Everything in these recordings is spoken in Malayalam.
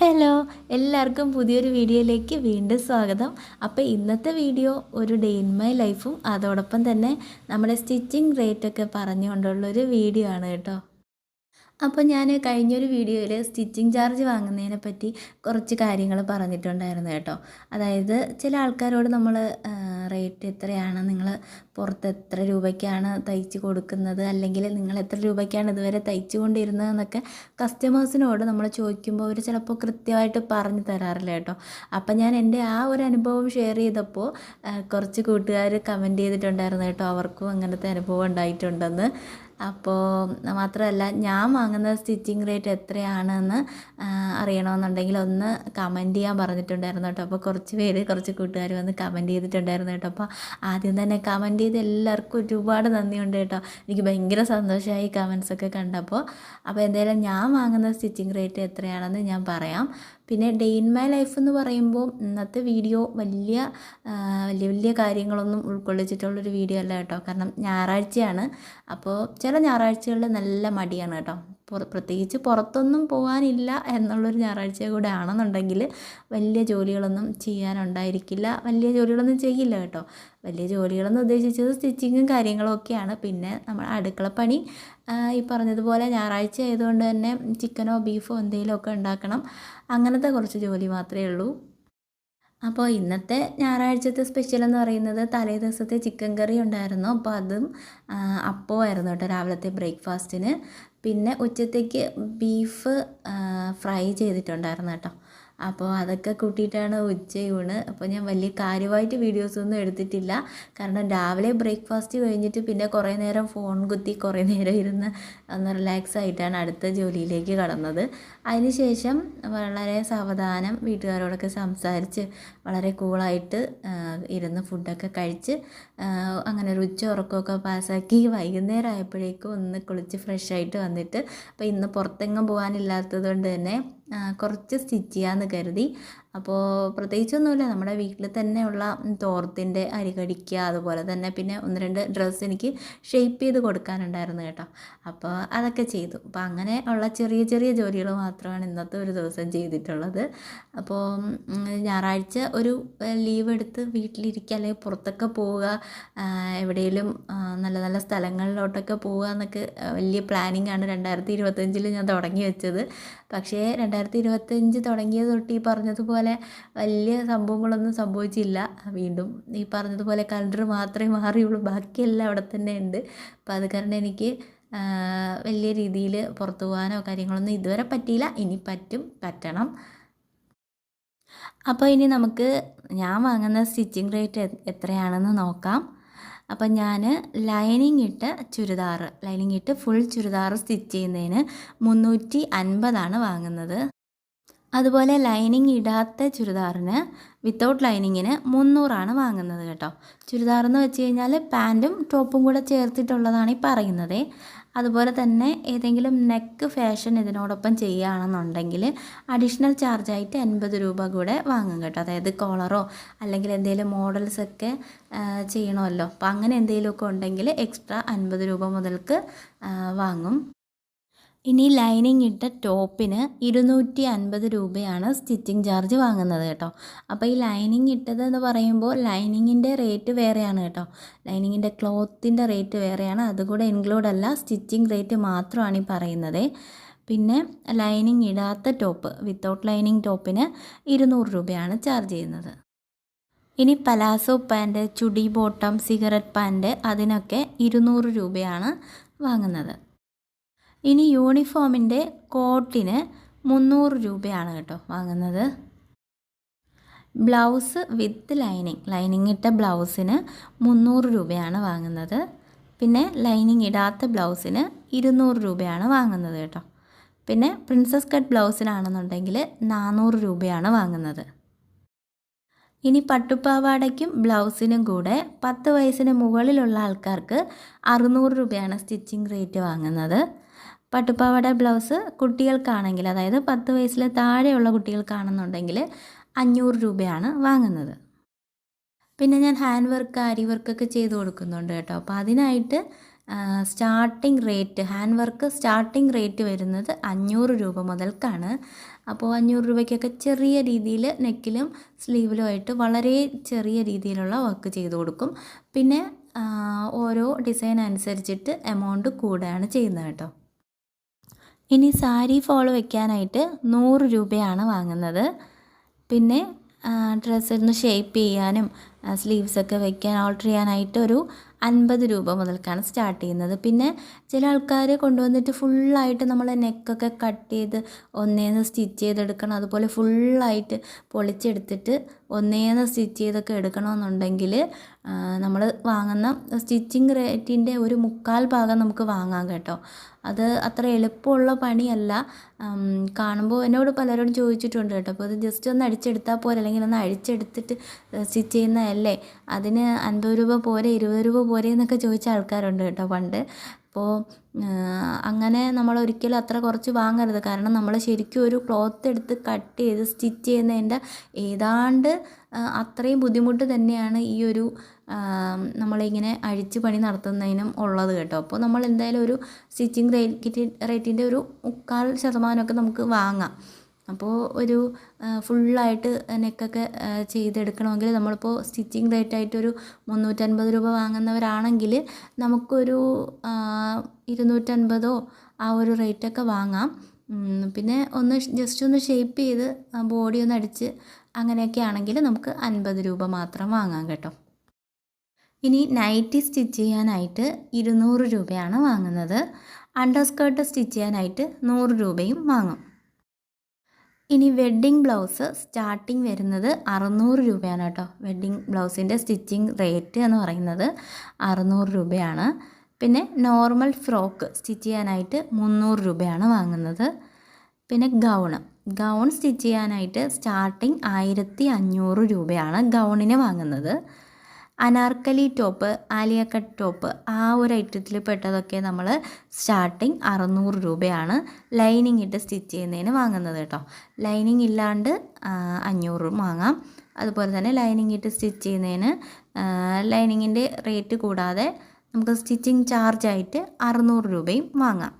ഹലോ എല്ലാവർക്കും പുതിയൊരു വീഡിയോയിലേക്ക് വീണ്ടും സ്വാഗതം. അപ്പോൾ ഇന്നത്തെ വീഡിയോ ഒരു ഡേ ഇൻ മൈ ലൈഫും അതോടൊപ്പം തന്നെ നമ്മുടെ സ്റ്റിച്ചിങ് റേറ്റൊക്കെ പറഞ്ഞുകൊണ്ടുള്ളൊരു വീഡിയോ ആണ് കേട്ടോ. അപ്പോൾ ഞാൻ കഴിഞ്ഞൊരു വീഡിയോയിൽ സ്റ്റിച്ചിങ് ചാർജ് വാങ്ങുന്നതിനെ പറ്റി കുറച്ച് കാര്യങ്ങൾ പറഞ്ഞിട്ടുണ്ടായിരുന്നു കേട്ടോ. അതായത് ചില ആൾക്കാരോട് നമ്മൾ റേറ്റ് എത്രയാണ് നിങ്ങൾ പുറത്ത് എത്ര രൂപയ്ക്കാണ് തയ്ച്ച് കൊടുക്കുന്നത് അല്ലെങ്കിൽ നിങ്ങൾ എത്ര രൂപയ്ക്കാണ് ഇതുവരെ തയ്ച്ചു കൊണ്ടിരുന്നതെന്നൊക്കെ കസ്റ്റമേഴ്സിനോട് നമ്മൾ ചോദിക്കുമ്പോൾ അവർ ചിലപ്പോൾ കൃത്യമായിട്ട് പറഞ്ഞു തരാറില്ല കേട്ടോ. അപ്പം ഞാൻ എന്റെ ആ ഒരു അനുഭവം ഷെയർ ചെയ്തപ്പോൾ കുറച്ച് കൂട്ടുകാർ കമന്റ് ചെയ്തിട്ടുണ്ടായിരുന്നു കേട്ടോ അവർക്കും അങ്ങനത്തെ അനുഭവം ഉണ്ടായിട്ടുണ്ടെന്ന്. അപ്പോൾ മാത്രമല്ല ഞാൻ വാങ്ങുന്ന സ്റ്റിച്ചിങ് റേറ്റ് എത്രയാണെന്ന് അറിയണമെന്നുണ്ടെങ്കിൽ ഒന്ന് കമന്റ് ചെയ്യാൻ പറഞ്ഞിട്ടുണ്ടായിരുന്നു കേട്ടോ. അപ്പോൾ കുറച്ച് പേര് കുറച്ച് കൂട്ടുകാർ വന്ന് കമന്റ് ചെയ്തിട്ടുണ്ടായിരുന്നു കേട്ടോ. അപ്പോൾ ആദ്യം തന്നെ കമന്റ് ചെയ്ത് എല്ലാവർക്കും ഒരുപാട് നന്ദിയുണ്ട് കേട്ടോ. എനിക്ക് ഭയങ്കര സന്തോഷമായി കമൻസൊക്കെ കണ്ടപ്പോൾ അപ്പോൾ എന്തായാലും ഞാൻ വാങ്ങുന്ന സ്റ്റിച്ചിങ് റേറ്റ് എത്രയാണെന്ന് ഞാൻ പറയാം. പിന്നെ ഡേ ഇൻ മൈ ലൈഫ് എന്ന് പറയുമ്പോൾ ഇന്നത്തെ വീഡിയോ വലിയ വലിയ വലിയ കാര്യങ്ങളൊന്നും ഉൾക്കൊള്ളിച്ചിട്ടുള്ളൊരു വീഡിയോ അല്ല കേട്ടോ. കാരണം ഞായറാഴ്ചയാണ്. അപ്പോൾ ചില ഞായറാഴ്ചകളിൽ നല്ല മടിയാണ് കേട്ടോ. പ്രത്യേകിച്ച് പുറത്തൊന്നും പോകാനില്ല എന്നുള്ളൊരു ഞായറാഴ്ച കൂടെ ആണെന്നുണ്ടെങ്കിൽ വലിയ ജോലികളൊന്നും ചെയ്യാനുണ്ടായിരിക്കില്ല. വലിയ ജോലികളൊന്നും ചെയ്യില്ല കേട്ടോ. വലിയ ജോലികളെന്ന് ഉദ്ദേശിച്ചത് സ്റ്റിച്ചിങ്ങും കാര്യങ്ങളും ഒക്കെയാണ് പിന്നെ നമ്മൾ അടുക്കളപ്പണി ഈ പറഞ്ഞതുപോലെ ഞായറാഴ്ച ആയതുകൊണ്ട് തന്നെ ചിക്കനോ ബീഫോ എന്തെങ്കിലുമൊക്കെ ഉണ്ടാക്കണം. അങ്ങനത്തെ കുറച്ച് ജോലി മാത്രമേ ഉള്ളൂ. അപ്പോൾ ഇന്നത്തെ ഞായറാഴ്ചത്തെ സ്പെഷ്യൽ എന്ന് പറയുന്നത് തലേ ദിവസത്തെ ചിക്കൻ കറി ഉണ്ടായിരുന്നു. അപ്പോൾ അതും അപ്പമായിരുന്നു കേട്ടോ രാവിലത്തെ ബ്രേക്ക്ഫാസ്റ്റിന്. പിന്നെ ഉച്ചത്തേക്ക് ബീഫ് ഫ്രൈ ചെയ്തിട്ടുണ്ടായിരുന്നു കേട്ടോ. അപ്പോൾ അതൊക്കെ കൂട്ടിയിട്ടാണ് ഉച്ചയൂണ് അപ്പോൾ ഞാൻ വലിയ കാര്യമായിട്ട് വീഡിയോസൊന്നും എടുത്തിട്ടില്ല. കാരണം രാവിലെ ബ്രേക്ക്ഫാസ്റ്റ് കഴിഞ്ഞിട്ട് പിന്നെ കുറേ നേരം ഫോൺ കുത്തി കുറേ നേരം ഇരുന്ന് ഒന്ന് റിലാക്സ് ആയിട്ടാണ് അടുത്ത ജോലിയിലേക്ക് കടന്നത്. അതിനുശേഷം വളരെ സാവധാനം വീട്ടുകാരോടൊക്കെ സംസാരിച്ച് വളരെ കൂളായിട്ട് ഇരുന്ന് ഫുഡൊക്കെ കഴിച്ച് അങ്ങനെ ഒരു ഉച്ച ഉറക്കമൊക്കെ പാസ്സാക്കി വൈകുന്നേരം ആയപ്പോഴേക്കും ഒന്ന് കുളിച്ച് ഫ്രഷ് ആയിട്ട് വന്നിട്ട് അപ്പോൾ ഇന്ന് പുറത്തെങ്ങും പോകാനില്ലാത്തത് കൊണ്ട് തന്നെ കുറച്ച് സ്റ്റിച്ച് ചെയ്യാമെന്ന് കരുതി. അപ്പോൾ പ്രത്യേകിച്ചൊന്നുമില്ല. നമ്മുടെ വീട്ടിൽ തന്നെയുള്ള തോർത്തിന്റെ അരി കടിക്കുക അതുപോലെ തന്നെ പിന്നെ ഒന്ന് രണ്ട് ഡ്രസ്സ് എനിക്ക് ഷെയ്പ്പ് ചെയ്ത് കൊടുക്കാനുണ്ടായിരുന്നു കേട്ടോ. അപ്പോൾ അതൊക്കെ ചെയ്തു. അപ്പോൾ അങ്ങനെ ഉള്ള ചെറിയ ചെറിയ ജോലികൾ മാത്രമാണ് ഇന്നത്തെ ഒരു ദിവസം ചെയ്തിട്ടുള്ളത്. അപ്പോൾ ഞായറാഴ്ച ഒരു ലീവ് എടുത്ത് വീട്ടിലിരിക്കുക അല്ലെങ്കിൽ പുറത്തൊക്കെ പോവുക എവിടെയെങ്കിലും നല്ല നല്ല സ്ഥലങ്ങളിലോട്ടൊക്കെ പോവുക എന്നൊക്കെ വലിയ പ്ലാനിങ് ആണ് രണ്ടായിരത്തി ഇരുപത്തഞ്ചിൽ ഞാൻ തുടങ്ങി വെച്ചത്. പക്ഷേ രണ്ടായിരത്തി ഇരുപത്തഞ്ച് തുടങ്ങിയത് തൊട്ട് ഈ പറഞ്ഞതുപോലെ വലിയ സംഭവങ്ങളൊന്നും സംഭവിച്ചില്ല. വീണ്ടും ഈ പറഞ്ഞതുപോലെ കലണ്ടർ മാത്രമേ മാറിയുള്ളൂ. ബാക്കിയെല്ലാം അവിടെ തന്നെ ഉണ്ട്. അപ്പം അത് കാരണം എനിക്ക് വലിയ രീതിയിൽ പുറത്തു പോകാനോ കാര്യങ്ങളൊന്നും ഇതുവരെ പറ്റിയില്ല. ഇനി പറ്റും പറ്റണം. അപ്പോൾ ഇനി നമുക്ക് ഞാൻ വാങ്ങുന്ന സ്റ്റിച്ചിങ് റേറ്റ് എത്രയാണെന്ന് നോക്കാം. അപ്പം ഞാൻ ലൈനിങ് ഇട്ട് ചുരിദാറ് ലൈനിങ് ഇട്ട് ഫുൾ ചുരിദാറ് സ്റ്റിച്ച് ചെയ്യുന്നതിന് മുന്നൂറ്റി അൻപതാണ് വാങ്ങുന്നത്. അതുപോലെ ലൈനിങ് ഇടാത്ത ചുരിദാറിന് വിത്തൗട്ട് ലൈനിങ്ങിന് മുന്നൂറാണ് വാങ്ങുന്നത് കേട്ടോ. ചുരിദാർ എന്ന് വെച്ച് കഴിഞ്ഞാൽ പാന്റും ടോപ്പും കൂടെ ചേർത്തിട്ടുള്ളതാണ് ഈ പറയുന്നത്. അതുപോലെ തന്നെ ഏതെങ്കിലും നെക്ക് ഫാഷൻ ഇതിനോടൊപ്പം ചെയ്യുകയാണെന്നുണ്ടെങ്കിൽ അഡീഷണൽ ചാർജായിട്ട് എൺപത് രൂപ കൂടെ വാങ്ങും കേട്ടോ. അതായത് കോളറോ അല്ലെങ്കിൽ എന്തെങ്കിലും മോഡൽസൊക്കെ ചെയ്യണമല്ലോ. അപ്പോൾ അങ്ങനെ എന്തെങ്കിലുമൊക്കെ ഉണ്ടെങ്കിൽ എക്സ്ട്രാ അൻപത് രൂപ മുതൽക്ക് വാങ്ങും. ഇനി ലൈനിങ് ഇട്ട ടോപ്പിന് ഇരുന്നൂറ്റി അൻപത് രൂപയാണ് സ്റ്റിച്ചിങ് ചാർജ് വാങ്ങുന്നത് കേട്ടോ. അപ്പോൾ ഈ ലൈനിങ് ഇട്ടത് എന്ന് പറയുമ്പോൾ ലൈനിങ്ങിന്റെ റേറ്റ് വേറെയാണ് കേട്ടോ. ലൈനിങ്ങിന്റെ ക്ലോത്തിന്റെ റേറ്റ് വേറെയാണ്. അതുകൂടെ ഇൻക്ലൂഡ് അല്ല സ്റ്റിച്ചിങ് റേറ്റ് മാത്രമാണ് ഈ പറയുന്നത്. പിന്നെ ലൈനിങ് ഇടാത്ത ടോപ്പ് വിത്തൗട്ട് ലൈനിങ് ടോപ്പിന് ഇരുന്നൂറ് രൂപയാണ് ചാർജ് ചെയ്യുന്നത്. ഇനി പലാസോ പാന്റ് ചുടി ബോട്ടം സിഗരറ്റ് പാന്റ് അതിനൊക്കെ ഇരുന്നൂറ് രൂപയാണ് വാങ്ങുന്നത്. ഇനി യൂണിഫോമിന്റെ കോട്ടിന് മുന്നൂറ് രൂപയാണ് കേട്ടോ വാങ്ങുന്നത്. ബ്ലൗസ് വിത്ത് ലൈനിങ് ലൈനിങ് ഇട്ട ബ്ലൗസിന് മുന്നൂറ് രൂപയാണ് വാങ്ങുന്നത്. പിന്നെ ലൈനിങ് ഇടാത്ത ബ്ലൗസിന് ഇരുന്നൂറ് രൂപയാണ് വാങ്ങുന്നത് കേട്ടോ. പിന്നെ പ്രിൻസസ് കട്ട് ബ്ലൗസിനാണെന്നുണ്ടെങ്കിൽ നാനൂറ് രൂപയാണ് വാങ്ങുന്നത്. ഇനി പട്ടുപ്പാവാടയ്ക്കും ബ്ലൗസിനും കൂടെ പത്ത് വയസ്സിന് മുകളിലുള്ള ആൾക്കാർക്ക് അറുന്നൂറ് രൂപയാണ് സ്റ്റിച്ചിങ് റേറ്റ് വാങ്ങുന്നത്. പട്ടുപ്പാവാട ബ്ലൗസ് കുട്ടികൾക്കാണെങ്കിൽ അതായത് പത്ത് വയസ്സിൽ താഴെയുള്ള കുട്ടികൾക്കാണെന്നുണ്ടെങ്കിൽ അഞ്ഞൂറ് രൂപയാണ് വാങ്ങുന്നത്. പിന്നെ ഞാൻ ഹാൻഡ് വർക്ക് അരി വർക്കൊക്കെ ചെയ്ത് കൊടുക്കുന്നുണ്ട് കേട്ടോ. അപ്പോൾ അതിനായിട്ട് starting rate hand work starting rate വരുന്നത് അഞ്ഞൂറ് രൂപ മുതൽക്കാണ്. അപ്പോൾ അഞ്ഞൂറ് രൂപയ്ക്കൊക്കെ ചെറിയ രീതിയിൽ നെക്കിലും സ്ലീവിലും ആയിട്ട് വളരെ ചെറിയ രീതിയിലുള്ള വർക്ക് ചെയ്ത് കൊടുക്കും. പിന്നെ ഓരോ ഡിസൈൻ അനുസരിച്ചിട്ട് എമൗണ്ട് കൂടുകയാണ് ചെയ്യുന്നത് കേട്ടോ. ഇനി സാരി ഫോൾ വെക്കാനായിട്ട് നൂറ് രൂപയാണ് വാങ്ങുന്നത്. പിന്നെ ഡ്രസ്സിന് ഷേപ്പ് ചെയ്യാനും സ്ലീവ്സൊക്കെ വെക്കാൻ ഓൾട്ടർ ചെയ്യാനായിട്ട് ഒരു അൻപത് രൂപ മുതൽക്കാണ് സ്റ്റാർട്ട് ചെയ്യുന്നത്. പിന്നെ ചില ആൾക്കാർ കൊണ്ടുവന്നിട്ട് ഫുള്ളായിട്ട് നമ്മൾ നെക്കൊക്കെ കട്ട് ചെയ്ത് ഒന്നേന്ന് സ്റ്റിച്ച് ചെയ്തെടുക്കണം. അതുപോലെ ഫുള്ളായിട്ട് പൊളിച്ചെടുത്തിട്ട് ഒന്നേന്ന് സ്റ്റിച്ച് ചെയ്തൊക്കെ എടുക്കണമെന്നുണ്ടെങ്കിൽ നമ്മൾ വാങ്ങുന്ന സ്റ്റിച്ചിങ് റേറ്റിന്റെ ഒരു മുക്കാൽ ഭാഗം നമുക്ക് വാങ്ങാം കേട്ടോ. അത് അത്ര എളുപ്പമുള്ള പണിയല്ല. കാണുമ്പോൾ എന്നോട് പലരോടും ചോദിച്ചിട്ടുണ്ട് കേട്ടോ. അപ്പോൾ അത് ജസ്റ്റ് ഒന്ന് അടിച്ചെടുത്താൽ പോരെ? അല്ലെങ്കിൽ ഒന്ന് അഴിച്ചെടുത്തിട്ട് സ്റ്റിച്ച് ചെയ്യുന്നതല്ലേ? അതിന് അൻപത് രൂപ പോരെ ഇരുപത് രൂപ പോരെ എന്നൊക്കെ ചോദിച്ച ആൾക്കാരുണ്ട് കേട്ടോ പണ്ട്. അപ്പോൾ അങ്ങനെ നമ്മൾ ഒരിക്കലും അത്ര കുറച്ച് വാങ്ങരുത്. കാരണം നമ്മൾ ശരിക്കും ഒരു ക്ലോത്ത് എടുത്ത് കട്ട് ചെയ്ത് സ്റ്റിച്ച് ചെയ്യുന്നതിന്റെ ഏതാണ്ട് അത്രയും ബുദ്ധിമുട്ട് തന്നെയാണ് ഈ ഒരു നമ്മളിങ്ങനെ അഴിച്ച് പണി നടത്തുന്നതിനും ഉള്ളത് കേട്ടോ. അപ്പോൾ നമ്മൾ എന്തായാലും ഒരു സ്റ്റിച്ചിങ് റേറ്റ് റേറ്റിന്റെ ഒരു മുക്കാൽ ശതമാനമൊക്കെ നമുക്ക് വാങ്ങാം. അപ്പോൾ ഒരു ഫുള്ളായിട്ട് നെക്കൊക്കെ ചെയ്തെടുക്കണമെങ്കിൽ നമ്മളിപ്പോൾ സ്റ്റിച്ചിങ് റേറ്റ് ആയിട്ടൊരു മുന്നൂറ്റൻപത് രൂപ വാങ്ങുന്നവരാണെങ്കിൽ നമുക്കൊരു ഇരുന്നൂറ്റൻപതോ ആ ഒരു റേറ്റൊക്കെ വാങ്ങാം. പിന്നെ ഒന്ന് ജസ്റ്റ് ഒന്ന് ഷേപ്പ് ചെയ്ത് ബോഡി ഒന്ന് അടിച്ച് അങ്ങനെയൊക്കെ ആണെങ്കിൽ നമുക്ക് അൻപത് രൂപ മാത്രം വാങ്ങാം കേട്ടോ. ഇനി നൈറ്റി സ്റ്റിച്ച് ചെയ്യാനായിട്ട് ഇരുന്നൂറ് രൂപയാണ് വാങ്ങുന്നത്. അണ്ടർ സ്കേർട്ട് സ്റ്റിച്ച് ചെയ്യാനായിട്ട് നൂറ് രൂപയും വാങ്ങും. ഇനി വെഡ്ഡിങ് ബ്ലൗസ് സ്റ്റാർട്ടിങ് വരുന്നത് അറുന്നൂറ് രൂപയാണ് കേട്ടോ. വെഡ്ഡിങ് ബ്ലൗസിന്റെ സ്റ്റിച്ചിങ് റേറ്റ് എന്ന് പറയുന്നത് അറുന്നൂറ് രൂപയാണ്. പിന്നെ നോർമൽ ഫ്രോക്ക് സ്റ്റിച്ച് ചെയ്യാനായിട്ട് മുന്നൂറ് രൂപയാണ് വാങ്ങുന്നത്. പിന്നെ ഗൗണ് ഗൗൺ സ്റ്റിച്ച് ചെയ്യാനായിട്ട് സ്റ്റാർട്ടിങ് ആയിരത്തി അഞ്ഞൂറ് രൂപയാണ് ഗൗണിന് വാങ്ങുന്നത്. Anarkali top Alia cut top ആ ഒരു ഐറ്റത്തിൽ പെട്ടതൊക്കെ നമ്മൾ സ്റ്റാർട്ടിങ് അറുന്നൂറ് രൂപയാണ് ലൈനിങ് ഇട്ട് സ്റ്റിച്ച് ചെയ്യുന്നതിന് വാങ്ങുന്നത് കേട്ടോ. ലൈനിങ് ഇല്ലാണ്ട് അഞ്ഞൂറും വാങ്ങാം. അതുപോലെ തന്നെ ലൈനിങ് ഇട്ട് സ്റ്റിച്ച് ചെയ്യുന്നതിന് ലൈനിങ്ങിന്റെ റേറ്റ് കൂടാതെ നമുക്ക് സ്റ്റിച്ചിങ് ചാർജായിട്ട് അറുന്നൂറ് രൂപയും വാങ്ങാം.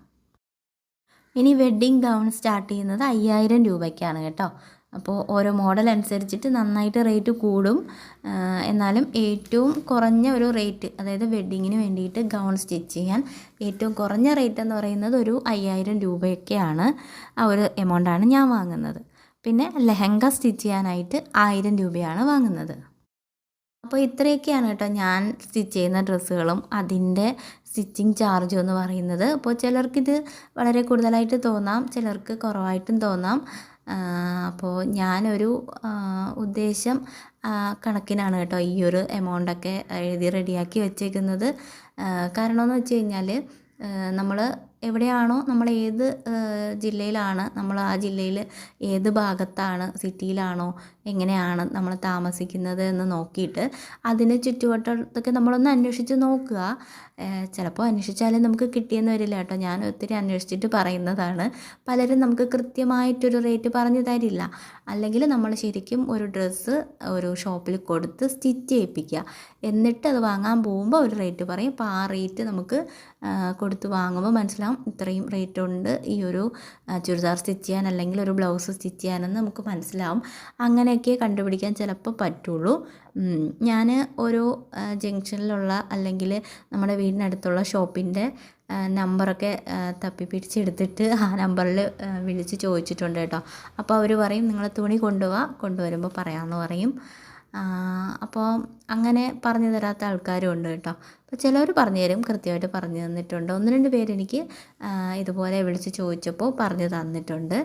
ഇനി വെഡ്ഡിങ് ഗൗൺ സ്റ്റാർട്ട് ചെയ്യുന്നത് അയ്യായിരം രൂപയ്ക്കാണ് കേട്ടോ. അപ്പോൾ ഓരോ മോഡൽ അനുസരിച്ചിട്ട് നന്നായിട്ട് റേറ്റ് കൂടും. എന്നാലും ഏറ്റവും കുറഞ്ഞ ഒരു റേറ്റ് അതായത് വെഡ്ഡിങ്ങിന് വേണ്ടിയിട്ട് ഗൗൺ സ്റ്റിച്ച് ചെയ്യാൻ ഏറ്റവും കുറഞ്ഞ റേറ്റ് എന്ന് പറയുന്നത് ഒരു അയ്യായിരം രൂപയൊക്കെയാണ് ആ ഒരു എമൗണ്ടാണ് ഞാൻ വാങ്ങുന്നത്. പിന്നെ ലെഹങ്ക സ്റ്റിച്ച് ചെയ്യാനായിട്ട് ആയിരം രൂപയാണ് വാങ്ങുന്നത്. അപ്പോൾ ഇത്രയൊക്കെയാണ് കേട്ടോ ഞാൻ സ്റ്റിച്ച് ചെയ്യുന്ന ഡ്രസ്സുകളും. അതിന്റെ സ്റ്റിച്ചിങ് ചാർജും എന്ന് പറയുന്നത്. അപ്പോൾ ചിലർക്കിത് വളരെ കൂടുതലായിട്ട് തോന്നാം ചിലർക്ക് കുറവായിട്ടും തോന്നാം. അപ്പോൾ ഞാനൊരു ഉദ്ദേശം കണക്കിനാണ് കേട്ടോ ഈ ഒരു എമൗണ്ടൊക്കെ എഴുതി റെഡിയാക്കി വെച്ചേക്കുന്നത്. കാരണമെന്ന് വെച്ച് കഴിഞ്ഞാൽ നമ്മൾ എവിടെയാണോ നമ്മൾ ഏത് ജില്ലയിലാണ് നമ്മൾ ആ ജില്ലയിൽ ഏത് ഭാഗത്താണ് സിറ്റിയിലാണോ എങ്ങനെയാണ് നമ്മൾ താമസിക്കുന്നത് എന്ന് നോക്കിയിട്ട് അതിന് ചുറ്റുവട്ടത്തൊക്കെ നമ്മളൊന്ന് അന്വേഷിച്ച് നോക്കുക. ചിലപ്പോൾ അന്വേഷിച്ചാലും നമുക്ക് കിട്ടിയെന്ന് വരില്ല കേട്ടോ. ഞാൻ ഒത്തിരി അന്വേഷിച്ചിട്ട് പറയുന്നതാണ്. പലരും നമുക്ക് കൃത്യമായിട്ടൊരു റേറ്റ് പറഞ്ഞു തരില്ല. അല്ലെങ്കിൽ നമ്മൾ ശരിക്കും ഒരു ഡ്രസ്സ് ഒരു ഷോപ്പിൽ കൊടുത്ത് സ്റ്റിച്ച് ചെയ്യിപ്പിക്കുക. എന്നിട്ട് അത് വാങ്ങാൻ പോകുമ്പോൾ ഒരു റേറ്റ് പറയും. അപ്പോൾ ആ റേറ്റ് നമുക്ക് കൊടുത്ത് വാങ്ങുമ്പോൾ മനസ്സിലാവും ഇത്രയും റേറ്റ് ഉണ്ട്. ഈ ഒരു ചുരിദാർ സ്റ്റിച്ച് ചെയ്യാൻ അല്ലെങ്കിൽ ഒരു ബ്ലൗസ് സ്റ്റിച്ച് ചെയ്യാനെന്ന് നമുക്ക് മനസ്സിലാവും. അങ്ങനെയൊക്കെ കണ്ടുപിടിക്കാൻ ചിലപ്പോൾ പറ്റുള്ളൂ. ഞാൻ ഓരോ ജംഗ്ഷനിലുള്ള അല്ലെങ്കിൽ നമ്മുടെ വീടിനടുത്തുള്ള ഷോപ്പിന്റെ നമ്പറൊക്കെ തപ്പി പിടിച്ചെടുത്തിട്ട് ആ നമ്പറിൽ വിളിച്ച് ചോദിച്ചിട്ടുണ്ട് കേട്ടോ. അപ്പോൾ അവർ പറയും നിങ്ങൾ തുണി കൊണ്ടുപോവാ കൊണ്ടുവരുമ്പോൾ പറയാമെന്ന് പറയും. അപ്പോൾ അങ്ങനെ പറഞ്ഞു തരാത്ത ആൾക്കാരും ഉണ്ട് കേട്ടോ. അപ്പോൾ ചിലവർ പറഞ്ഞു തരും കൃത്യമായിട്ട് പറഞ്ഞു തന്നിട്ടുണ്ട്. ഒന്ന് രണ്ട് പേരെനിക്ക് ഇതുപോലെ വിളിച്ച് ചോദിച്ചപ്പോൾ പറഞ്ഞു തന്നിട്ടുണ്ട്.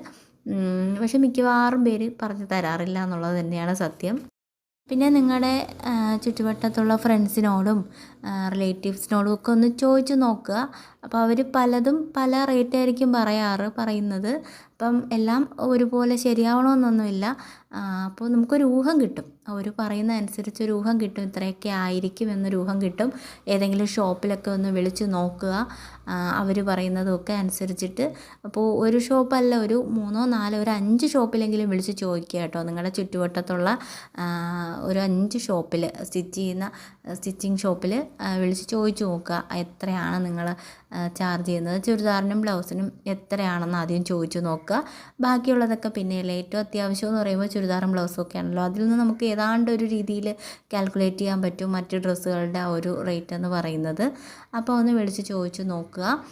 പക്ഷെ മിക്കവാറും പേര് പറഞ്ഞു തരാറില്ല എന്നുള്ളത് തന്നെയാണ് സത്യം. പിന്നെ നിങ്ങളുടെ ചുറ്റുവട്ടത്തുള്ള ഫ്രണ്ട്സിനോടും റിലേറ്റീവ്സിനോടും ഒക്കെ ഒന്ന് ചോദിച്ച് നോക്കുക. അപ്പോൾ അവർ പലതും പല റേറ്റ് ആയിരിക്കും പറയാറ് പറയുന്നത്. അപ്പം എല്ലാം ഒരുപോലെ ശരിയാവണമെന്നൊന്നുമില്ല അപ്പോൾ നമുക്കൊരു ഊഹം കിട്ടും. അവർ പറയുന്ന അനുസരിച്ച് ഒരു ഊഹം കിട്ടും. ഇത്രയൊക്കെ ആയിരിക്കും എന്നൊരു ഊഹം കിട്ടും. ഏതെങ്കിലും ഷോപ്പിലൊക്കെ ഒന്ന് വിളിച്ച് നോക്കുക. അവർ പറയുന്നതൊക്കെ അനുസരിച്ചിട്ട്. അപ്പോൾ ഒരു ഷോപ്പല്ല ഒരു മൂന്നോ നാലോ ഒരു അഞ്ച് ഷോപ്പിലെങ്കിലും വിളിച്ച് ചോദിക്കുക കേട്ടോ. നിങ്ങളുടെ ചുറ്റുവട്ടത്തുള്ള ഒരു അഞ്ച് ഷോപ്പിൽ സ്റ്റിച്ച് ചെയ്യുന്ന സ്റ്റിച്ചിങ് ഷോപ്പിൽ വിളിച്ച് ചോദിച്ചു നോക്കുക എത്രയാണ് നിങ്ങൾ ചാർജ് ചെയ്യുന്നത്. ചുരിദാറിനും ബ്ലൗസിനും എത്രയാണെന്ന് ആദ്യം ചോദിച്ചു നോക്കുക. ബാക്കിയുള്ളതൊക്കെ പിന്നെ ഏറ്റവും അത്യാവശ്യം എന്ന് പറയുമ്പോൾ ചുരിദാറും ബ്ലൗസും ഒക്കെ ആണല്ലോ അതിൽ നിന്ന് നമുക്ക് ഏതാണ്ട് ഒരു രീതിയിൽ കാൽക്കുലേറ്റ് ചെയ്യാൻ പറ്റും മറ്റ് ഡ്രസ്സുകളുടെ ഒരു റേറ്റ് എന്ന് പറയുന്നത്. അപ്പോൾ ഒന്ന് വിളിച്ച് ചോദിച്ചു നോക്കുക.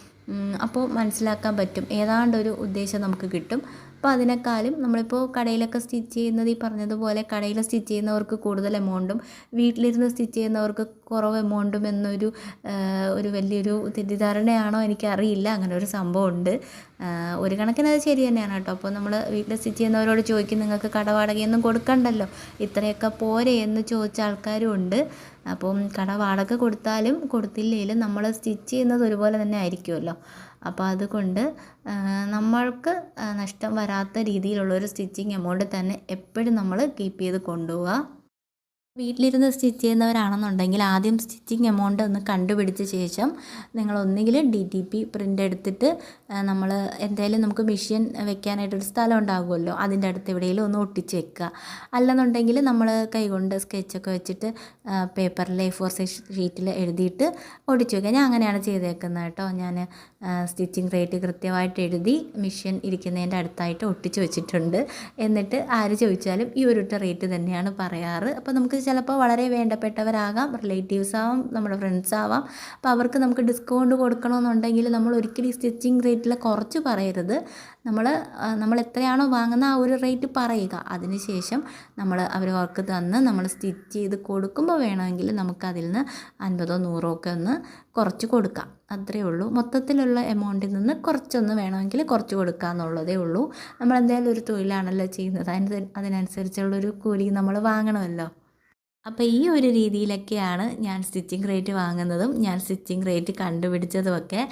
അപ്പോൾ മനസ്സിലാക്കാൻ പറ്റും. ഏതാണ്ട് ഒരു ഉദ്ദേശം നമുക്ക് കിട്ടും. അപ്പോൾ അതിനേക്കാളും നമ്മളിപ്പോൾ കടയിലൊക്കെ സ്റ്റിച്ച് ചെയ്യുന്നത് ഈ പറഞ്ഞതുപോലെ കടയിൽ സ്റ്റിച്ച് ചെയ്യുന്നവർക്ക് കൂടുതൽ എമൗണ്ടും വീട്ടിലിരുന്ന് സ്റ്റിച്ച് ചെയ്യുന്നവർക്ക് കുറവ് എമൗണ്ടും എന്നൊരു ഒരു വലിയൊരു തെറ്റിദ്ധാരണയാണോ എനിക്കറിയില്ല. അങ്ങനെ ഒരു സംഭവം ഉണ്ട് ഒരു കണക്കിന് അത് ശരി തന്നെയാണ് കേട്ടോ. അപ്പോൾ നമ്മൾ വീട്ടിൽ സ്റ്റിച്ച് ചെയ്യുന്നവരോട് ചോദിക്കും നിങ്ങൾക്ക് കടവാടകയൊന്നും കൊടുക്കണ്ടല്ലോ? ഇത്രയൊക്കെ പോരെ എന്ന് ചോദിച്ച ആൾക്കാരും ഉണ്ട്. അപ്പം കടവാടക കൊടുത്താലും കൊടുത്തില്ലെങ്കിലും നമ്മൾ സ്റ്റിച്ച് ചെയ്യുന്നത് ഒരുപോലെ തന്നെ ആയിരിക്കുമല്ലോ. അപ്പോൾ അതുകൊണ്ട് നമ്മൾക്ക് നഷ്ടം വരാത്ത രീതിയിലുള്ളൊരു സ്റ്റിച്ചിങ് എമൗണ്ട് തന്നെ എപ്പോഴും നമ്മൾ കീപ്പ് ചെയ്ത് കൊണ്ടുപോവുക. വീട്ടിലിരുന്ന് സ്റ്റിച്ച് ചെയ്യുന്നവരാണെന്നുണ്ടെങ്കിൽ ആദ്യം സ്റ്റിച്ചിങ് എമൗണ്ട് ഒന്ന് കണ്ടുപിടിച്ച ശേഷം നിങ്ങൾ ഒന്നുകിൽ ഡി ടി പി പ്രിന്റ് എടുത്തിട്ട് നമ്മൾ എന്തായാലും നമുക്ക് മെഷീൻ വെക്കാനായിട്ടൊരു സ്ഥലം ഉണ്ടാകുമല്ലോ അതിന്റെ അടുത്ത് എവിടെയെങ്കിലും ഒന്ന് ഒട്ടിച്ച് വെക്കുക. അല്ലെന്നുണ്ടെങ്കിൽ നമ്മൾ കൈകൊണ്ട് സ്കെച്ചൊക്കെ വെച്ചിട്ട് പേപ്പറിൽ എ ഫോർ സൈസ് ഷീറ്റിൽ എഴുതിയിട്ട് ഒട്ടിച്ച് വെക്കുക. ഞാൻ അങ്ങനെയാണ് ചെയ്തേക്കുന്നത് കേട്ടോ. ഞാൻ സ്റ്റിച്ചിങ് റേറ്റ് കൃത്യമായിട്ട് എഴുതി മെഷീൻ ഇരിക്കുന്നതിന്റെ അടുത്തായിട്ട് ഒട്ടിച്ച് വെച്ചിട്ടുണ്ട്. എന്നിട്ട് ആര് ചോദിച്ചാലും ഈ ഒരു റേറ്റ് തന്നെയാണ് പറയാറ്. അപ്പോൾ നമുക്ക് ചിലപ്പോൾ വളരെ വേണ്ടപ്പെട്ടവരാകാം റിലേറ്റീവ്സ് ആവാം നമ്മുടെ ഫ്രണ്ട്സ് ആവാം. അപ്പോൾ അവർക്ക് നമുക്ക് ഡിസ്കൗണ്ട് കൊടുക്കണമെന്നുണ്ടെങ്കിൽ നമ്മൾ ഒരിക്കലും ഈ സ്റ്റിച്ചിങ് റേറ്റിൽ കുറച്ച് പറയരുത്. നമ്മൾ നമ്മൾ എത്രയാണോ വാങ്ങുന്ന ആ ഒരു റേറ്റ് പറയുക. അതിനുശേഷം നമ്മൾ അവർ വർക്ക് തന്ന് നമ്മൾ സ്റ്റിച്ച് ചെയ്ത് കൊടുക്കുമ്പോൾ വേണമെങ്കിൽ നമുക്കതിൽ നിന്ന് അൻപതോ നൂറോ ഒക്കെ ഒന്ന് കുറച്ച് കൊടുക്കാം. അത്രയേ ഉള്ളൂ. മൊത്തത്തിലുള്ള എമൗണ്ടിൽ നിന്ന് കുറച്ചൊന്ന് വേണമെങ്കിൽ കുറച്ച് കൊടുക്കുക എന്നുള്ളതേ ഉള്ളൂ. നമ്മൾ എന്തായാലും ഒരു തൊഴിലാണല്ലോ ചെയ്യുന്നത്. അതിന് അതിനനുസരിച്ചുള്ളൊരു കൂലി നമ്മൾ വാങ്ങണമല്ലോ. അപ്പോൾ ഈ ഒരു രീതിയിലൊക്കെയാണ് ഞാൻ സ്റ്റിച്ചിങ് റേറ്റ് വാങ്ങുന്നതും ഞാൻ സ്റ്റിച്ചിങ് റേറ്റ് കണ്ടുപിടിച്ചതുമൊക്കെ.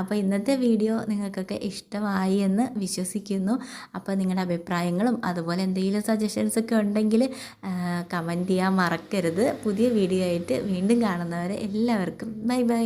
അപ്പോൾ ഇന്നത്തെ വീഡിയോ നിങ്ങൾക്കൊക്കെ ഇഷ്ടമായി എന്ന് വിശ്വസിക്കുന്നു. അപ്പോൾ നിങ്ങളുടെ അഭിപ്രായങ്ങളും അതുപോലെ എന്തെങ്കിലും സജഷൻസൊക്കെ ഉണ്ടെങ്കിൽ കമന്റ് ചെയ്യാൻ മറക്കരുത്. പുതിയ വീഡിയോ ആയിട്ട് വീണ്ടും കാണുന്നവരെ എല്ലാവർക്കും ബൈ ബൈ.